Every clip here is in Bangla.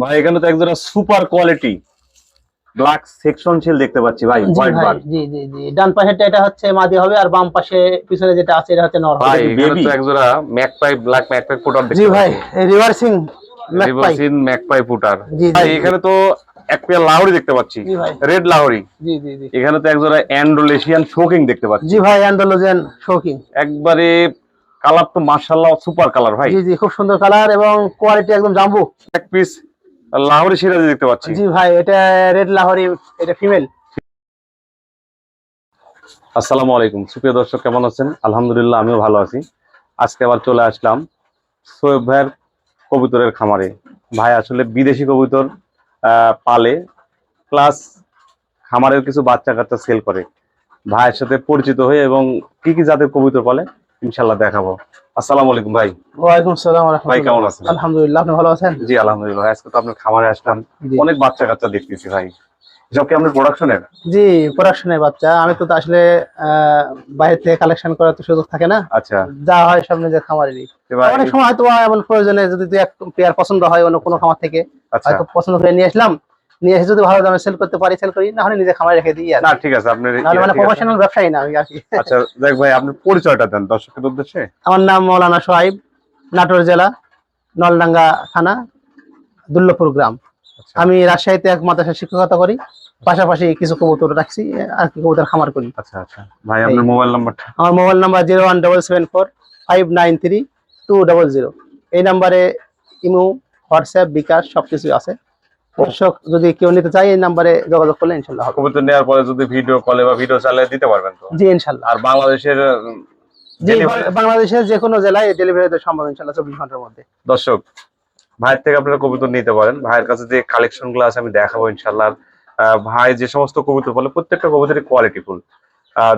ভাই এখানে তো একজোড়া সুপার কোয়ালিটি ব্ল্যাক সেকশন দেখতে পাচ্ছি ভাই হোয়াইট বার্ড জি জি জি। ডান পাশেরটা এটা হচ্ছে মাদি হবে আর বাম পাশে পিছনে যেটা আছে এটা হচ্ছে নর ভাই তো একজোড়া ম্যাকপাই ব্ল্যাক ম্যাকপাই ফুটার জি ভাই রিভার্সিং ম্যাকপাই ফুটার জি ভাই এখানে তো এক পেয়ার লাহোরি দেখতে পাচ্ছি। রেড লাহোরি। জি জি জি। এখানে তো একজোড়া অ্যান্ড্রোলেশিয়ান শোকিং দেখতে পাচ্ছি। জি ভাই অ্যান্ডালোজেন শোকিং একবারে কালার তো মার্শাল্লাহ সুপার কালার ভাই। জি জি খুব সুন্দর কালার এবং কোয়ালিটি একদম জাম্বু এক পিস লাহোরি সিরাজি দেখতে পাচ্ছি। জি ভাই এটা রেড লাহোরি এটা ফিমেল। আসসালামু আলাইকুম। সুপ্রিয় দর্শক কেমন আছেন? আলহামদুলিল্লাহ আমিও ভালো আছি। আজকে আবার চলে আসলাম সোয়েব ভাইয়ের কবুতরের খামারে। ভাই আসলে বিদেশি কবুতর আহ, পালে প্লাস খামারের কিছু বাচ্চা কাচ্চা সেল করে। ভাইয়ের সাথে পরিচিত হয়ে এবং কি কি জাতের কবুতর পালে ইনশাল্লাহ দেখাবো। আসসালামু আলাইকুম ভাই। ওয়ালাইকুম আসসালাম ভাই কেমন আছেন? আলহামদুলিল্লাহ আপনি ভালো আছেন? জি আলহামদুলিল্লাহ আজকে তো আপনার খামারে আসলাম। অনেক বাচ্চা কাচ্চা দেখতেছি ভাই। এসব কি আপনার প্রোডাকশনের জি প্রোডাকশনের বাচ্চা। আমি তো আসলে আহ, বাইরে থেকে কালেকশন করার তো সুযোগ থাকে না। আচ্ছা। যা হয় সব নিজের খামারেরই। অনেক সময় হয়তো এমন প্রয়োজনে যদি দুই এক পেয়ার পছন্দ হয় অন্য কোনো খামার থেকে আচ্ছা। হয়তো পছন্দ করে নিয়ে আসলাম। নিয়ে এসে যদি ভালো দামে সেল করতে পারি সেল করি না হলে নিজে খামারে রেখে দিই না ঠিক আছে আপনার নাহলে মানে প্রফেশনাল ব্যবসায়ী না আমি আর কি। আচ্ছা দেখ ভাই আপনার পরিচয়টা দেন দর্শকের উদ্দেশ্যে। আমার নাম মৌলানা সোহাইব নাটোর জেলা নলডাঙ্গা থানা দুর্লভপুর গ্রাম। আচ্ছা। আমি রাজশাহীতে এক মাদ্রাসায় শিক্ষকতা করি পাশাপাশি কিছু কবুতর রাখছি আর কি কবুতর খামার করি। আচ্ছা আচ্ছা। ভাই আপনার মোবাইল নাম্বারটা আমার mobile number zero one double seven four five nine three two double zero এই নাম্বারে ইমো হোয়াটসঅ্যাপ বিকাশ সবকিছু আছে। দর্শক যদি কেউ নিতে চায় এই নাম্বারে যোগাযোগ করলে ইনশাল্লাহ কবুতর নেওয়ার পরে যদি ভিডিও কলে বা ভিডিও চালিয়ে দিতে পারবেন তো? জি ইনশাল্লাহ। আর বাংলাদেশের জি বাংলাদেশের যে কোনো জেলায় ডেলিভারি দিতে সম্ভব ইনশাল্লাহ চব্বিশ ঘণ্টার মধ্যে। দর্শক ভাইয়ের থেকে আপনারা কবুতর নিতে পারেন। ভাইয়ের কাছে যে কালেকশনগুলো আছে আমি দেখাবো ইনশাল্লাহ। আর, আহ, ভাই যে সমস্ত কবুতর বলে প্রত্যেকটা কবুতরই কোয়ালিটি ফুল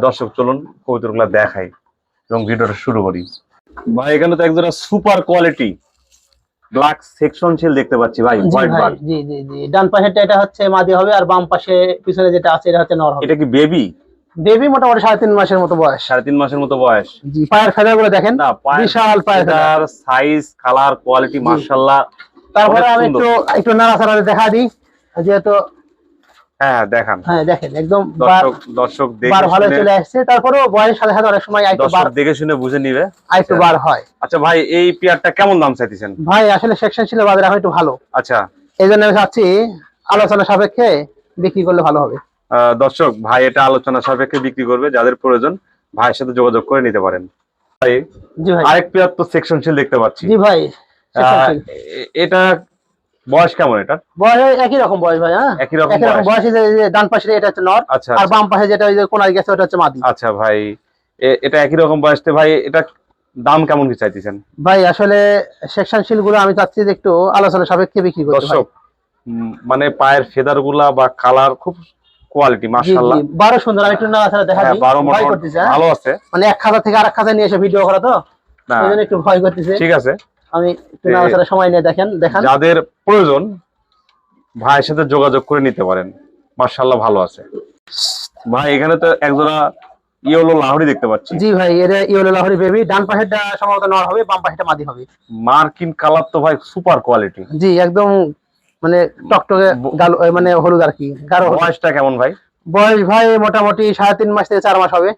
দর্শক চলুন কবুতরগুলা দেখাই এবং ভিডিওটা শুরু করি। ভাই এখানে তো একজোড়া সুপার কোয়ালিটি ব্ল্যাক সেকশন ছিল দেখতে পাচ্ছি ভাই হোয়াইট ব্লাক জি জি জি। ডান পাশেটা এটা হচ্ছে মাদি হবে আর বাম পাশে পিছনে যেটা আছে এটা হচ্ছে নর হবে। এটা কি বেবি বেবি মোটামুটি সাড়ে তিন মাসের মতো বয়স। সাড়ে তিন মাসের মতো বয়স। জি পায়ের ফেদারগুলো দেখেন। না বিশাল পায়ের ফেদার। সাইজ কালার কোয়ালিটি মার্শাল্লাহ তারপরে আমি। একটু একটু নাড়াচাড়া দেখা দিই। যেহেতু হ্যাঁ দেখান। হ্যাঁ দেখেন একদম দর্শক দর্শক দেখে ভালো চলে আসছে। তারপরেও বয়সের সাথে সাথে অনেক সময় বার দেখে শুনে বুঝে নিবে। একটু বার হয়। আচ্ছা ভাই এই পেয়ারটা কেমন দাম চাইতেছেন? ভাই আসলে সেকশন ছিল বাজারে এখন একটু ভালো। আচ্ছা। এই জন্য আমি চাচ্ছি আলোচনা সাপেক্ষে বিক্রি করলে ভালো হবে। দর্শক ভাই এটা আলোচনা সাপেক্ষে বিক্রি করবে যাদের প্রয়োজন ভাইয়ের সাথে যোগাযোগ করে নিতে পারেন। ভাই। আরেক পেয়ার তো সেকশন ছিল দেখতে পাচ্ছি। জি ভাই আহ, এটা বয়স কেমন এটা? বয়স একই রকম বয়স ভাই হ্যাঁ? একই রকম বয়স। ডান পাশে এটা হচ্ছে নর আচ্ছা আর আচ্ছা, বাম পাশে যেটা ওই যে কোনায় গেছে ওটা হচ্ছে মাদি। আচ্ছা ভাই এটা একই রকম বয়সতে ভাই এটা দাম কেমন কি চাইতেছেন? ভাই আসলে সেকশনশীলগুলো আমি চাচ্ছি যে একটু আলোচনা সাপেক্ষে বিক্রি করতে দর্শক মানে পায়ের ফেদারগুলা বা কালার খুব কোয়ালিটি মার্শাল্লাহ বারো সুন্দর আমি একটু নাড়াচাড়া দেখা হ্যাঁ দিই। ভয় করতেছে হ্যাঁ? ভালো আছে। মানে এক খাতা থেকে আরেক খাতা নিয়ে এসে ভিডিও করা তো? না। একটু ভয় করতেছে। ঠিক আছে। আমি একটু নাড়াচাড়া সময় নিয়ে দেখেন দেখান। যাদের প্রয়োজন ভাইয়ের সাথে যোগাযোগ করে নিতে পারেন। মার্শাল্লাহ ভালো আছে। ভাই এখানে তো একজোড়া ইয়েলো লাহরি দেখতে পাচ্ছি। জি ভাই এর ইউলো লাহরি বেবি ডান পাশেরটা সম্ভবত নর হবে বাম পাশেরটা মাদি হবে। মার্কিন কালার তো ভাই সুপার কোয়ালিটি। জি একদম মানে টকটকে গালো মানে হলুদ আর কি গাঢ় বয়সটা কেমন ভাই? বয়স ভাই মোটামুটি সাড়ে তিন মাস থেকে চার মাস হবে।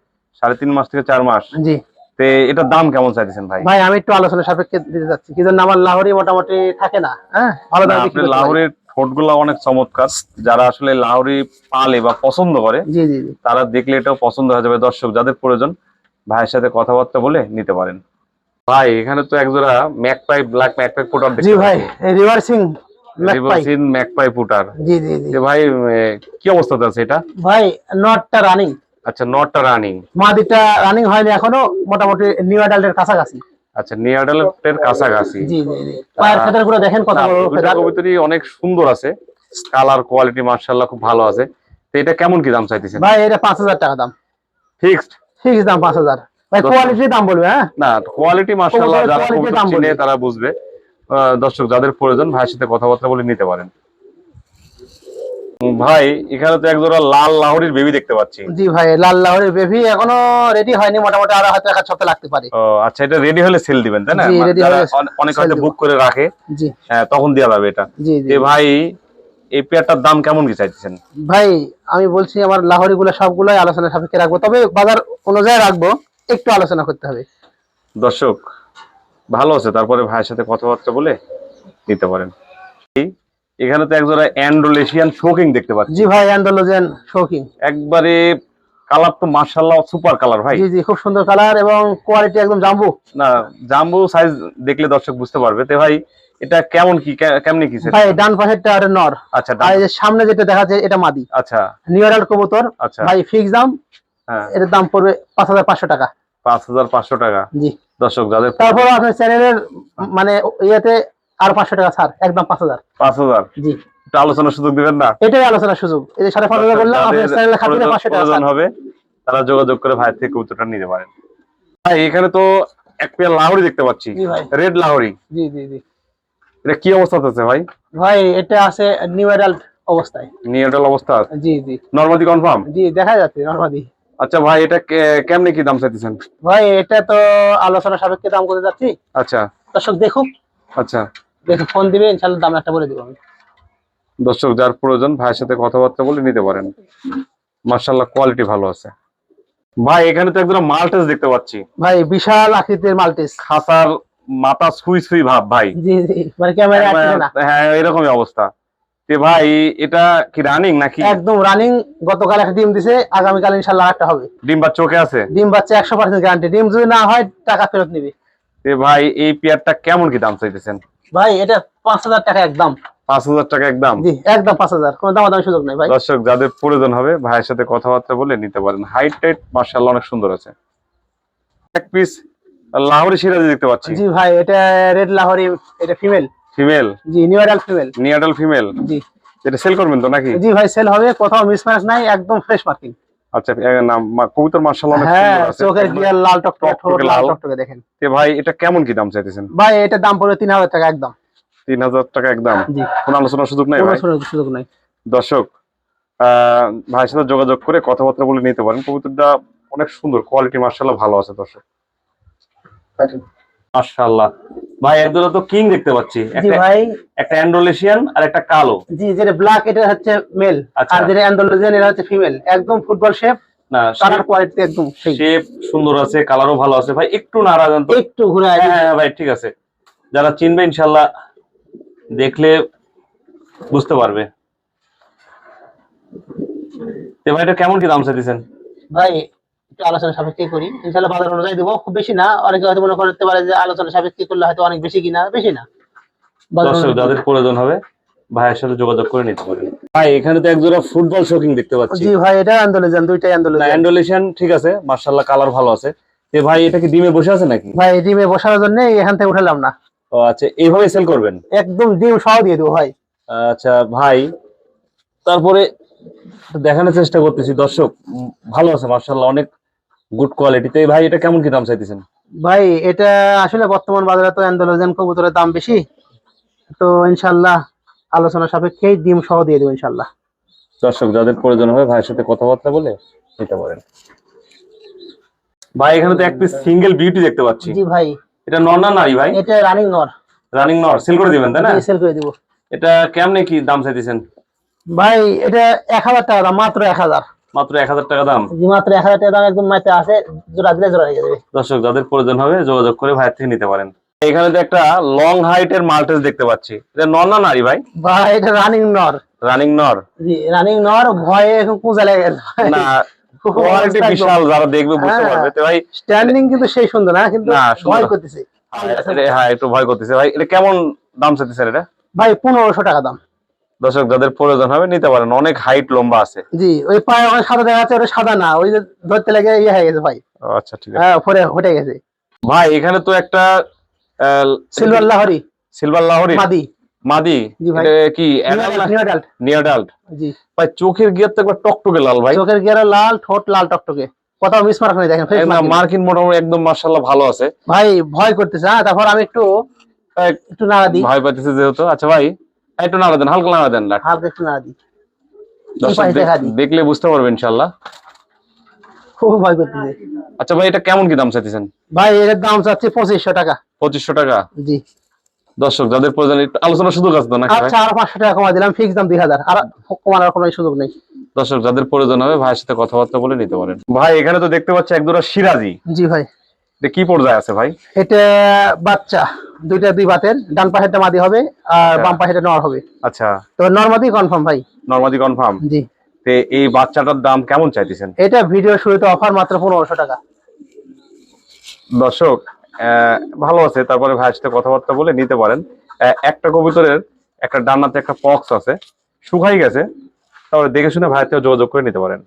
সাড়ে তিন মাস থেকে চার মাস। জি। তে এটার দাম কেমন চাইতেছেন ভাই? ভাই আমি একটু আলোচনা সাপেক্ষে দিতে যাচ্ছি কি জন্য আমার লাহরি মোটামুটি থাকে না হ্যাঁ? ভালো দামে আপনি। লাহোরের ঠোঁটগুলো অনেক চমৎকার। যারা আসলে লাহোরি পালে বা পছন্দ করে জি জি তারা দেখলে এটাও পছন্দ হয়ে যাবে। দর্শক যাদের প্রয়োজন ভাইয়ের সাথে কথাবার্তা বলে নিতে পারেন। ভাই এখানে তো একজোড়া ম্যাকপাই ব্ল্যাক ম্যাকপাই ফুটার জি ভাই রিভার্সিং রিভার্সিন ম্যাকপাই। ফুটার জি জি জি। ভাই কি অবস্থাতে আছে এটা? ভাই নটটা রানিং আচ্ছা নটটা রানিং মাদিটা রানিং হয়নি এখনও মোটামুটি নিউ অ্যাডাল্টের কাছাকাছি। আচ্ছা নিয়াডালের কাছাকাছি। জি জি জি। পায়ের ফেদার দেখেন কত বড় ফেদার। অনেক সুন্দর আছে। কালার কোয়ালিটি মার্শাল্লাহ খুব ভালো আছে। তো এটা কেমন কি দাম চাইতেছেন? ভাই এটা পাঁচ হাজার টাকা দাম। ফিক্সড ফিক্স দাম পাঁচ হাজার। ভাই দশ কোয়ালিটির দাম বলবে হ্যাঁ? না কোয়ালিটি কবুতরের যারা কবুতর চিনে তারা বুঝবে। দর্শক যাদের প্রয়োজন ভাইয়ের সাথে কথাবার্তা বলে নিতে পারেন। ভাই এখানে তো একজোড়া লাল লাহোরির বেবি দেখতে পাচ্ছি। জি ভাই লাল লাহোরের বেবি এখনও রেডি হয়নি মোটামুটি আরও হয়তো এক সপ্তাহ লাগতে পারে। ও আচ্ছা এটা রেডি হলে সেল দিবেন তাই না? অনেক হয়তো বুক করে রাখে জি। হ্যাঁ, তখন দেওয়া যাবে এটা। জি জি। ভাই এই পেয়ারটার দাম কেমন কি চাইছেন ভাই আমি বলছি আমার লাহোরি গুলো সবগুলোই আলোচনা সাপেক্ষে রাখব তবে বাজার অনুযায়ী রাখব একটু আলোচনা করতে হবে। দর্শক ভালো আছে তারপরে ভাইয়ের সাথে কথাবার্তা বলে নিতে পারেন। এখানে তো একজোড়া অ্যান্ড্রোলেশিয়ান শোকিং দেখতে পাচ্ছি। জি ভাই অ্যান্ডোলোজেন শৌকিং একবারে কালার তো মার্শাল্লাহ সুপার কালার ভাই। জি জি খুব সুন্দর কালার এবং কোয়ালিটি একদম জাম্বু। না জাম্বু সাইজ দেখলে দর্শক বুঝতে পারবে। তো ভাই এটা কেমন কি কেমনে কি? ভাই ডান পাশেরটা আর নর। আচ্ছা আর এই যে সামনে যেটা দেখা যায় এটা মাদি। আচ্ছা। নিউরাল কবুতর। আচ্ছা। ভাই ফিক্স দাম। হ্যাঁ। এটার দাম পড়বে পাঁচ হাজার পাঁচশো টাকা। পাঁচ হাজার পাঁচশো টাকা। জি। দর্শক যাদের তারপর আপনার চ্যানেলের মানে ইয়েতে আর পাঁচশো টাকা ছাড় একদম পাঁচ হাজার। পাঁচ হাজার? জি। আলোচনার সুযোগ দিবেন না? এটাই আলোচনার সুযোগ। এই যে সাড়ে পাঁচ হাজার বললাম আপনার পাঁচশো টাকা হবে তারা যোগাযোগ করে ভাই থেকে কবুতরটা নিতে পারেন। ভাই এখানে তো এক পেয়ার লাহোরি দেখতে পাচ্ছি। রেড লাহোরি জি জি জি। এটা কি অবস্থাতে আছে ভাই? ভাই এটা আছে নিউ অ্যাডাল্ট অবস্থায়। নিউট্রাল অবস্থা জি জি। নর্মালি কনফার্ম জি দেখা যাচ্ছে নর্মাদি। আচ্ছা ভাই এটা কেমনে কি দাম চাইতেছেন? ভাই এটা তো আলোচনা সাপেক্ষে দাম করতে যাচ্ছি। আচ্ছা। দর্শক দেখুক। আচ্ছা। ফোন দিবে ইনশাল্লাহ দাম একটা বলে দিব আমি। দর্শক যার প্রয়োজন ভাইয়ের সাথে কথাবার্তা বলে নিতে পারেন। মার্শাল্লাহ কোয়ালিটি ভালো আছে। ভাই এখানে তো একদম মাল্টেস দেখতে পাচ্ছি। ভাই বিশাল আকৃতির মাল্টিস খাসার মাথা সুই সুই ভাব ভাই। জি জি মানে ক্যামেরা না? হ্যাঁ এরকমই অবস্থা। তে ভাই এটা কি রানিং নাকি? একদম রানিং গতকাল একটা ডিম দিছে আগামীকাল ইনশাল্লাহ একটা হবে। ডিম বা চোখে আছে? ডিম বাচ্চা একশো পার্সেন্ট গ্যারান্টি ডিম যদি না হয় টাকা ফেরত নিবি। তে ভাই এই পেয়ারটা কেমন কি দাম চাইতেছেন? ভাই এটা পাঁচ হাজার টাকা একদম। পাঁচ হাজার টাকা একদম? একদম পাঁচ হাজার। কোনো দামাদামি সুযোগ নেই ভাই। দর্শক যাদের প্রয়োজন হবে ভাইয়ের সাথে কথাবার্তা বলে নিতে পারেন। হাইট টাইট মার্শাল্লাহ অনেক সুন্দর আছে। এক পিস লাহোরি সিরাজি দেখতে পাচ্ছি। জি ভাই এটা রেড লাহোরি এটা ফিমেল ফিমেল জি new adult female new adult female জি। এটা সেল করবেন তো নাকি? জি ভাই সেল হবে। কোথাও মিসম্যাচ নাই একদম ফ্রেশ মার্কিং আচ্ছা নাম মা- কবুতর মার্শাল্লাহ হ্যাঁ চোখের লাল টকটকে ঠোঁট টকটকে লাল লাল। টকটকে দেখেন। তে ভাই এটা কেমন কি দাম চাইতেছেন? ভাই এটার দাম পড়বে তিন হাজার টাকা একদম। তিন হাজার টাকা একদম? জি। কোন আলোচনার সুযোগ নাই ভাই? সুযোগ- সুযোগ নাই। দর্শক আহ, ভাইয়ের সাথে যোগাযোগ করে কথাবার্তা বলে নিতে পারেন। কবুতরটা অনেক সুন্দর কোয়ালিটি মার্শাল্লাহ ভালো আছে দর্শক। মার্শাল্লাহ ভাই একদম তো কিং দেখতে পাচ্ছি। একটা ভাই। একটা অ্যান্ড্রোলেশিয়ান আর একটা কালো। জি যেটা ব্ল্যাক এটা হচ্ছে মেল আচ্ছা। আর যেটা অ্যান্ডোলোজিয়ান এটা হচ্ছে ফিমেল একদম ফুটবল শেপ না কালার কোয়ালিটি একদম শেপ সুন্দর আছে কালারও ভালো আছে। ভাই একটু নাড়া একটু ঘুরে হ্যাঁ হ্যাঁ ভাই ঠিক আছে। যারা চিনবে ইনশাল্লাহ দেখলে বুঝতে পারবে। ভাই এটা কেমন কি দাম চাইতেছেন? ভাই একটু আলোচনা সাপেক্ষে করি। ইনশাল্লাহ বাজার অনুযায়ী দেবো। খুব বেশি না অনেকে হয়তো মনে করতে পারে যে আলোচনা সাপেক্ষে করলে হয়তো অনেক বেশি কিনা বেশি না। দর্শক যাদের প্রয়োজন হবে ভাইয়ের সাথে যোগাযোগ করে নিতে পারেন। ভাই এখানে তো একজোড়া ফুটবল শোকিং দেখতে পাচ্ছি। জি ভাই এটা দুইটাই অ্যান্ডোলেশন। ঠিক আছে মার্শাল্লাহ কালার ভালো আছে। তে ভাই এটা কি ডিমে বসে আছে নাকি? ভাই ডিমে বসার জন্য এখান থেকে উঠালাম না। ও আচ্ছা এইভাবে সেল করবেন? একদম ডিম সহ দিয়ে দেবো ভাই। আচ্ছা ভাই তারপরে দেখানোর চেষ্টা করতেছি। দর্শক ভালো আছে মার্শাল্লাহ অনেক গুড কোয়ালিটিতে ভাই এটা কেমন কি দাম চাইতেছেন? ভাই এটা আসলে বর্তমান বাজারে তো অ্যান্ডোলোজিয়ান কবুতরের দাম বেশি। তো ইনশাল্লাহ আলোচনা সাপেক্ষেই ডিম সহ দিয়ে দেবো ইনশাল্লাহ দর্শক যাদের প্রয়োজন হবে ভাইয়ের সাথে কথাবার্তা বলে নিতে পারেন ভাই এখানে তো এক পিস সিঙ্গেল বিউটি দেখতে পাচ্ছি। জি ভাই। এটা নর না নারী ভাই? এটা রানিং নর। রানিং নর। সেল করে দিবেন তাই না? সেল করে দিব। এটা কেমনে কি দাম চাইতেছেন? ভাই এটা এক হাজার টাকা দাম মাত্র এক হাজার। মাত্র এক হাজার টাকা দাম? মাত্র এক হাজার টাকা দাম একদম মাইতে আছে জোড়া দিলে জোড়া রেখে দেবে দর্শক যাদের প্রয়োজন হবে যোগাযোগ করে ভাইয়ের থেকে নিতে পারেন। এখানে তো একটা লং হাইটের মাল্টেস দেখতে পাচ্ছি। এটা নর না নারী ভাই? ভাই এটা রানিং নর। রানিং নর? জি রানিং নর ভয়ে এখন পূজা লেগে না কোয়ালিটি বিশাল যারা দেখবে বুঝতে হ্যাঁ। পারবে। তো ভাই স্ট্যান্ডিং কিন্তু সেই সুন্দর না কিন্তু ভয় করতেছে। হ্যাঁ একটু ভয় করতেছে। ভাই এটা কেমন দাম চাইতেছেন এটা? ভাই পনেরোশো টাকা দাম। দর্শক যাদের প্রয়োজন হবে নিতে পারেন। অনেক হাইট লম্বা আছে। জি ওই পায়ে ওখানে সাদা দেখা যাচ্ছে ওটা সাদা না। ওই যে ধরতে লাগে ইয়ে হয়ে গেছে ভাই আচ্ছা ঠিক আছে। হ্যাঁ পরে হটে গেছে। ভাই এখানে তো একটা সিলভার লাহরি সিলভার লাহরি মাদি। মাদি? কি নিউ অ্যাডাল্ট জি। ভাই চোখের গিয়ার তো একবার টকটকে লাল ভাই। চোখের গেরা লাল ঠোঁট লাল টকটকে। কোথাও মিস মার্ক নেই দেখেন মার্কিন মোটামুটি একদম মার্শাল্লাহ ভালো আছে। ভাই ভয় করতেছে হ্যাঁ তারপর আমি একটু একটু নাড়া দিই। ভয় পাইতেছে যেহেতু। আচ্ছা ভাই একটু নাড়া দেন হালকা নাড়া দেন হালকা একটু নাড়া দিই। দেখলে বুঝতে পারবেন ইনশাল্লাহ। খুব ভয় করতেছে। আচ্ছা ভাই এটা কেমন কি দাম চাইতেছেন? ভাই এর দাম চাচ্ছে পঁচিশশো টাকা। পঁচিশশো টাকা? জি। দর্শক যাদের প্রয়োজন একটু আলোচনার সুযোগ আছে ভাই? আচ্ছা আর পাঁচশো টাকা কমা দিলাম ফিক্স দাম দুই হাজার। আর কমানোর কোনো সুযোগ নেই। দর্শক যাদের প্রয়োজন হবে ভাইয়ের সাথে কথাবার্তা বলে নিতে পারেন। ভাই এখানে তো দেখতে পাচ্ছি একদোরা সিরাজি। জি ভাই। কি পর্যায়ে আছে ভাই? এটা বাচ্চা। দুইটা দুই বাতের ডান পাশেরটা মাদি হবে আর আচ্ছা। বাম পাশেরটা নর হবে। আচ্ছা। তো নর্মাদি কনফার্ম ভাই। নর্মাদি কনফার্ম জি। তে এই বাচ্চাটার দাম কেমন চাইতেছেন? এটা ভিডিও শুরুতে অফার মাত্র পনেরোশো টাকা। দর্শক ভালো আছে তারপরে ভাইয়ের সাথে কথাবার্তা বলে নিতে পারেন। একটা কবুতরের একটা ডান্নাতে একটা পক্স আছে শুকাই গেছে। তারপরে দেখে শুনে ভাইয়ের যোগাযোগ করে নিতে পারেন।